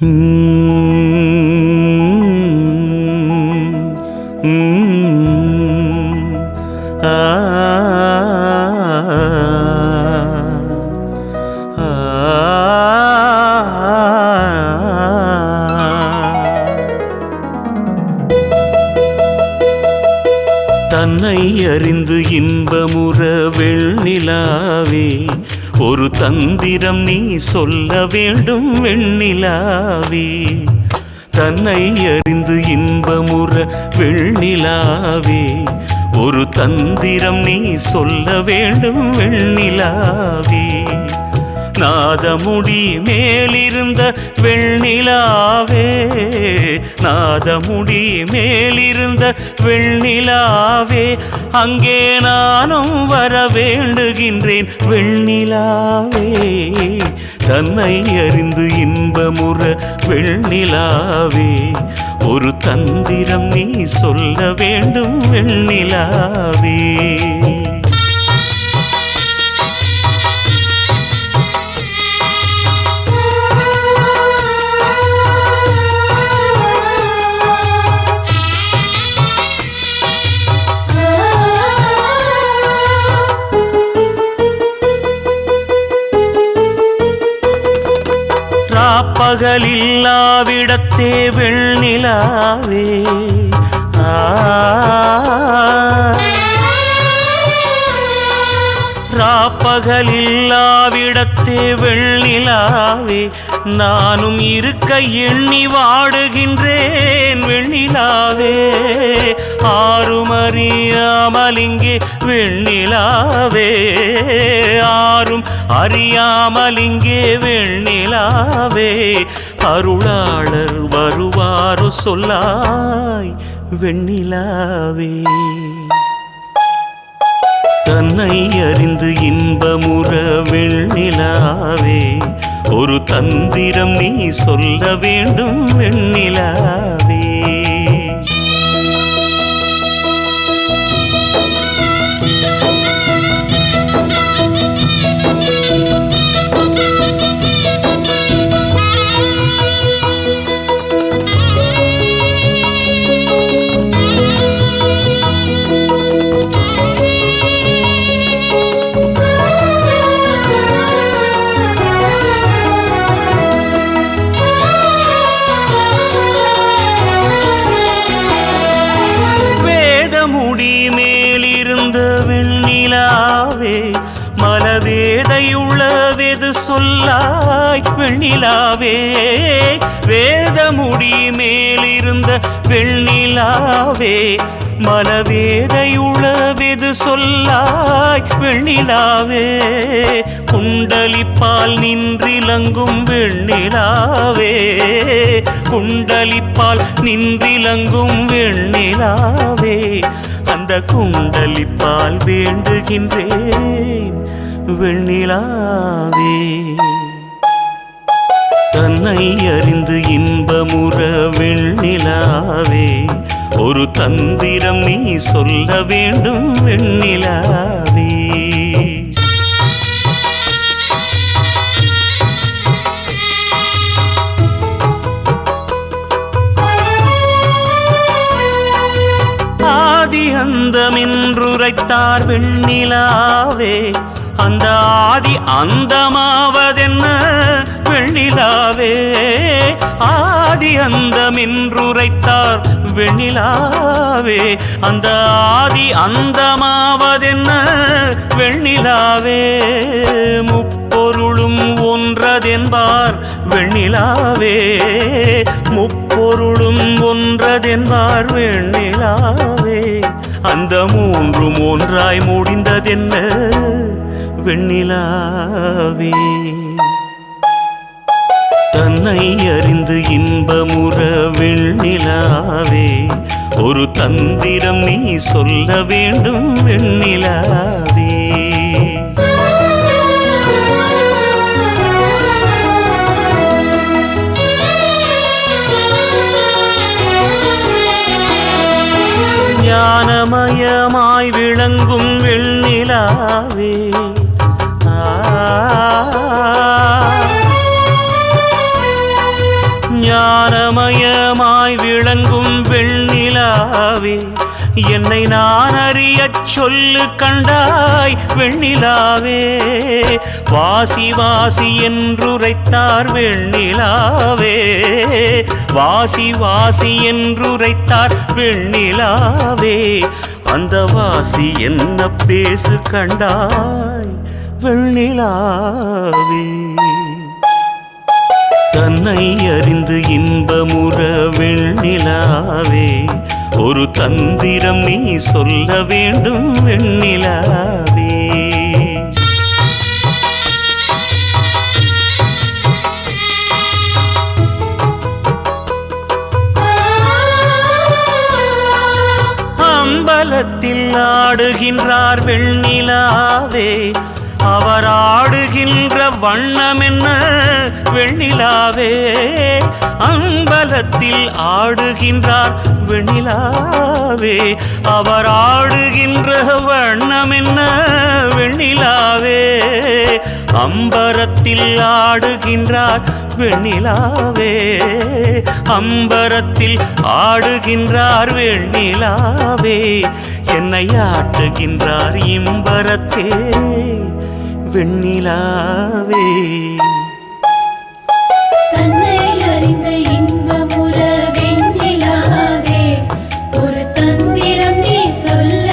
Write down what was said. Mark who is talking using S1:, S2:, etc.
S1: தன்னை வெண்ணிலாவே ஒரு தந்திரம் நீ சொல்ல வேண்டும் வெண்ணிலாவே. தன்னை அறிந்து இன்பமுற வெண்ணிலாவே ஒரு தந்திரம் நீ சொல்ல வேண்டும் வெண்ணிலாவே. நாதமுடி மேலிருந்த வெள்ளிலாவே நாதமுடி மேலிருந்த வெள்ளிலாவே அங்கே நானும் வர வேண்டுகின்றேன் வெண்ணிலாவே தன்னை அறிந்து இன்பமுற வெண்ணிலாவே. ஒரு தந்திரம் நீ சொல்ல வேண்டும் வெண்ணிலாவே. பகலில்லாவிடத்தே வெள்நிலாவே ராப்பகலில்லாவிடத்தே வெள்நிலாவே நானும் இருக்க எண்ணி வாடுகின்றேன் வெண்ணிலாவே. ஆறும் இங்கே வெண்ணிலாவே. ஆறும் அறியாமல் இங்கே வெண்ணிலாவே அருளாளர் வருவாரு சொல்லாய் வெண்ணிலாவே. தன்னை அறிந்து இன்பமுற வெண்ணிலாவே ஒரு தந்திரம் நீ சொல்ல வேண்டும் வெண்ணிலாவே. வெண்ணிலாவே மலவேதையுள்ள வெது சொல்லாய் வெண்ணிலாவே வேதமுடி மேலிருந்த வெண்ணிலாவே மலவேதையுள்ள வெது சொல்லாய் வெண்ணிலாவே குண்டலிப்பால் நின்றிலங்கும் வெண்ணிலாவே. குண்டலிப்பால் நின்றிலங்கும் வெண்ணிலாவே. அந்த குண்டலிப்பால் வேண்டுகின்றேன். வெண்ணிலாவே. தன்னை அறிந்து இன்பமுற வெண்ணிலாவே. ஒரு தந்திரம் நீ சொல்ல வேண்டும் வெண்ணிலாவே. ஆதி அந்தமென்றுரைத்தார் வெண்ணிலாவே. அந்த ஆதி அந்தமாவதென்ன வெண்ணிலாவே. ஆதி அந்தமென்றுரைத்தார் வெண்ணிலாவே. அந்த ஆதி அந்தமாவதென்ன வெண்ணிலாவே. முப்பொருளும் ஒன்றதென்பார் வெண்ணிலாவே. பொருளும் ஒன்றதென்பார் வெண்ணிலாவே அந்த மூன்றும் ஒன்றாய் முடிந்ததென்ன வெண்ணிலாவே. தன்னை அறிந்து இன்பமுற வெண்ணிலாவே. ஒரு தந்திரம் நீ சொல்ல வேண்டும் வெண்ணிலாவே. ஞானமயமாய் விளங்கும் வெண்ணிலாவே. ஞானமயமாய் விளங்கும் வெண்ணிலாவே. என்னை நான் அறிய சொல்லு கண்டாய் வெண்ணிலாவே. வாசி வாசி என்றுரைத்தார் வெண்ணிலாவே. வாசி வாசி என்றுரைத்தார் வெண்ணிலாவே. அந்த வாசி என்ன பேசு கண்டாய் வெண்ணிலாவே. தன்னை அறிந்து இன்பமுற வெண்ணிலாவே. ஒரு தந்திரம் நீ சொல்ல வேண்டும் வெண்ணிலாவே. அம்பலத்தில் ஆடுகின்றார் வெண்ணிலாவே. அவர் ஆடுகின்ற வண்ணம் என்ன வெண்ணிலாவே அம்பலத்தில் ஆடுகின்றார் வெண்ணிலாவே. அவர் ஆடுகின்ற வண்ணம் என்ன வெண்ணிலாவே அம்பரத்தில் ஆடுகின்றார் வெண்ணிலாவே. அம்பரத்தில் ஆடுகின்றார் வெண்ணிலாவே என்னை ஆட்டுகின்றார் இம்பரத்தே. வெண்ணிலாவே. தன்னை அறிந்த இன்பமுற வெண்ணிலாவே. ஒரு தந்திரம் நீ சொல்ல